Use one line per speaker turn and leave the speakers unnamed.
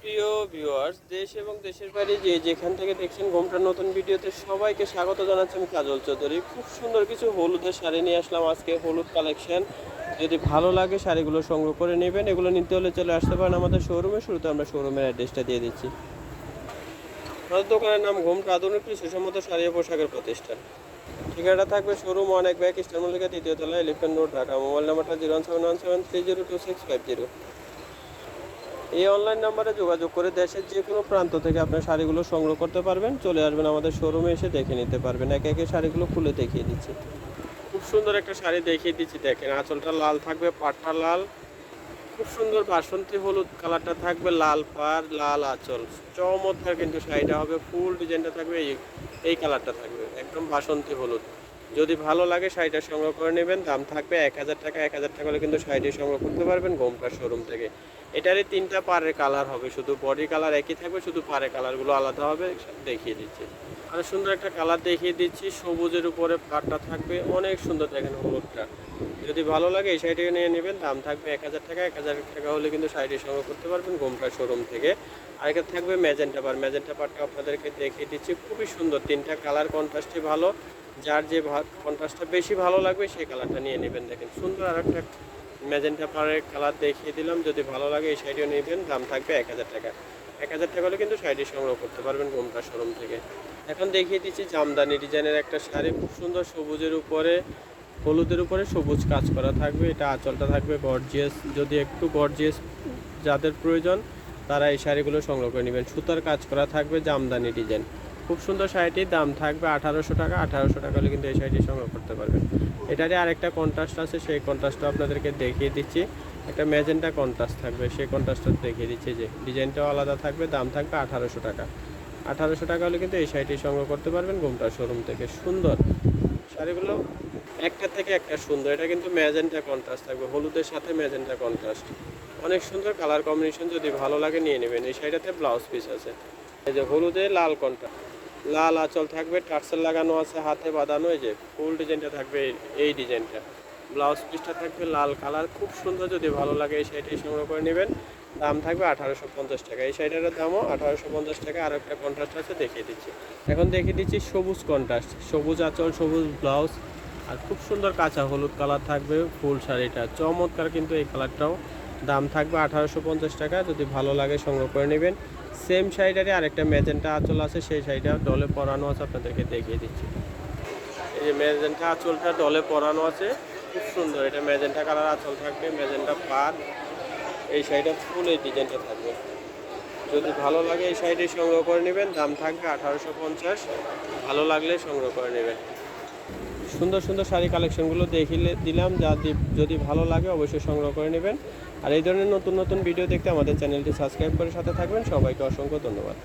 সুপ্রিয় ভিউয়ার্স দেশ এবং দেশের বাইরে যে যেখান থেকে দেখছেন ঘোমটার নতুন ভিডিওতে সবাইকে স্বাগত জানাচ্ছি আমি কাজল চৌধুরী। খুব সুন্দর কিছু হলুদের শাড়ি নিয়ে আসলাম আজকে, হলুদ কালেকশন যদি ভালো লাগে শাড়িগুলো সংগ্রহ করে নেবেন, এগুলো নিতে হলে চলে আসতে পারেন আমাদের শোরুমে শুরুতে আমরা শোরুমের অ্যাড্রেসটা দিয়ে দিচ্ছি। আমাদের দোকানের নাম ঘোমটা আধুনিক কৃষিসম্মত শাড়ি ও পোশাকের প্রতিষ্ঠান। ঠিকানাটা থাকবে শোরুম অনেক ব্যাগ স্টার মল্লিকা, তৃতীয় তলা এলিফেন্ট রোড ঢাকা। মোবাইল নাম্বারটা zero one seven one seven three zero two six five zero. এই অনলাইন নাম্বারে যোগাযোগ করে দেশের যে কোনো প্রান্ত থেকে আপনার শাড়িগুলো সংগ্রহ করতে পারবেন। চলে আসবেন আমাদের শোরুমে এসে দেখে নিতে পারবেন। একে একে শাড়িগুলো খুলে দেখিয়ে দিচ্ছি। খুব সুন্দর একটা শাড়ি দেখিয়ে দিচ্ছি, দেখেন। আঁচলটা লাল থাকবে, পাটটা লাল। খুব সুন্দর বাসন্তী হলুদ কালারটা থাকবে, লাল পাড়, লাল আঁচল। চমৎকার কিন্তু শাড়িটা হবে। ফুল ডিজাইনটা থাকবে, এই এই কালারটা থাকবে। একদম বাসন্তী হলুদ। যদি ভালো লাগে শাড়িটা সংগ্রহ করে নেবেন, দাম থাকবে এক হাজার টাকা, এক হাজার টাকা হলে কিন্তু শাড়িটি সংগ্রহ করতে পারবেন গোমকার শোরুম থেকে। এটারই তিনটা পাড়ের কালার হবে, শুধু বডি কালার একই থাকবে, শুধু পাড়ের কালারগুলো আলাদা হবে, দেখিয়ে দিচ্ছি। আর সুন্দর একটা কালার দেখিয়ে দিচ্ছি, সবুজের উপরে পাড়টা থাকবে, অনেক সুন্দর দেখেন হলুদটা। যদি ভালো লাগে এই শাড়িটি নিয়ে নেবেন, দাম থাকবে এক হাজার টাকা, এক হাজার টাকা হলে কিন্তু শাড়িটি সংগ্রহ করতে পারবেন গোমকার শোরুম থেকে। আরেকটা থাকবে ম্যাজেন্টা পার ম্যাজেন্টা পারটা আপনাদেরকে দেখিয়ে দিচ্ছি, খুবই সুন্দর, তিনটা কালার কন্ট্রাস্টই ভালো। যার যে কন্ট্রাস্টটা বেশি ভালো লাগবে, সেই কালারটা নিয়ে নেবেন। দেখেন, সুন্দর আর একটা ম্যাজেন্টা পারের কালার দেখিয়ে দিলাম। যদি ভালো লাগে এই শাড়িও নেবেন। দাম থাকবে এক হাজার টাকা। এক হাজার টাকা হলে কিন্তু শাড়িটি সংগ্রহ করতে পারবেন গোমটা শোরুম থেকে। এখন দেখিয়ে দিচ্ছি জামদানি ডিজাইনের একটা শাড়ি। খুব সুন্দর সবুজের উপরে, হলুদের উপরে সবুজ কাজ করা থাকবে। এটা আঁচলটা থাকবে গর্জিয়াস যদি একটু গর্জিয়াস যাদের প্রয়োজন, তারা এই শাড়িগুলো সংগ্রহ করে নেবেন। সুতার কাজ করা থাকবে জামদানি ডিজাইন। খুব সুন্দর শাড়িটির দাম থাকবে আঠারোশো টাকা আঠারোশো টাকা হলে কিন্তু এই শাড়িটি সংগ্রহ করতে পারবেন। এটারই আরেকটা কন্ট্রাস্ট আছে, সেই কন্ট্রাস্টটা আপনাদেরকে দেখিয়ে দিচ্ছি। একটা ম্যাজেন্টা কন্ট্রাস্ট থাকবে, সেই কন্ট্রাস্টটা দেখিয়ে দিচ্ছি যে ডিজাইনটাও আলাদা থাকবে, দাম থাকবে আঠারোশো টাকা। আঠারোশো টাকা হলে কিন্তু এই শাড়িটি সংগ্রহ করতে পারবেন গোমটা শোরুম থেকে। সুন্দর। শাড়িগুলো একটা থেকে একটা সুন্দর। এটা কিন্তু ম্যাজেন্টা কন্ট্রাস্ট থাকবে, হলুদের সাথে ম্যাজেন্টা কন্ট্রাস্ট অনেক সুন্দর কালার কম্বিনেশন যদি ভালো লাগে নিয়ে নেবেন। এই শাড়িটাতে ব্লাউজ পিস আছে। এই যে হলুদে লাল কন্ট্রাস্ট লাল আঁচল থাকবে, টার্সেল লাগানো আছে হাতে বাঁধানো, এই যে ফুল ডিজাইনটা থাকবে এই- ডিজাইনটা। ব্লাউজ পিসটা থাকবে লাল কালার, খুব সুন্দর যদি ভালো লাগে এই শাড়িটি সংগ্রহ করে নেবেন। দাম থাকবে আঠারোশো পঞ্চাশ টাকা। এই শাড়িটার দামও আঠারোশো পঞ্চাশ টাকা। আর একটা কন্ট্রাস্ট আছে, দেখিয়ে দিচ্ছি। এখন দেখিয়ে দিচ্ছি সবুজ কন্ট্রাস্ট সবুজ আঁচল, সবুজ ব্লাউজ, আর খুব সুন্দর কাঁচা হলুদ কালার থাকবে ফুল শাড়িটা। চমৎকার কিন্তু এই কালারটাও। দাম থাকবে আঠারোশো পঞ্চাশ টাকা। যদি ভালো লাগে সংগ্রহ করে নেবেন। সেম শাড়িটারই আরেকটা ম্যাজেন্টা আঁচল আছে, সেই শাড়িটা ডলে পরানো আছে, আপনাদেরকে দেখিয়ে দিচ্ছি। এই যে ম্যাজেন্টা আঁচলটা ডলে পরানো আছে, খুব সুন্দর। এটা ম্যাজেন্টা কালার আঁচল থাকবে ম্যাজেন্টা পাত এই শাড়িটা ফুল এই ডিজাইনটা থাকবে। যদি ভালো লাগে এই শাড়িটি সংগ্রহ করে নেবেন, দাম থাকবে আঠারোশো পঞ্চাশ। ভালো লাগলে সংগ্রহ করে নেবেন। সুন্দর সুন্দর শাড়ি কালেকশনগুলো দেখিলে দিলাম, যা যদি ভালো লাগে অবশ্যই সংগ্রহ করে নেবেন। আর এই ধরনের নতুন নতুন ভিডিও দেখতে আমাদের চ্যানেলটি সাবস্ক্রাইব করে সাথে থাকবেন। সবাইকে অসংখ্য ধন্যবাদ।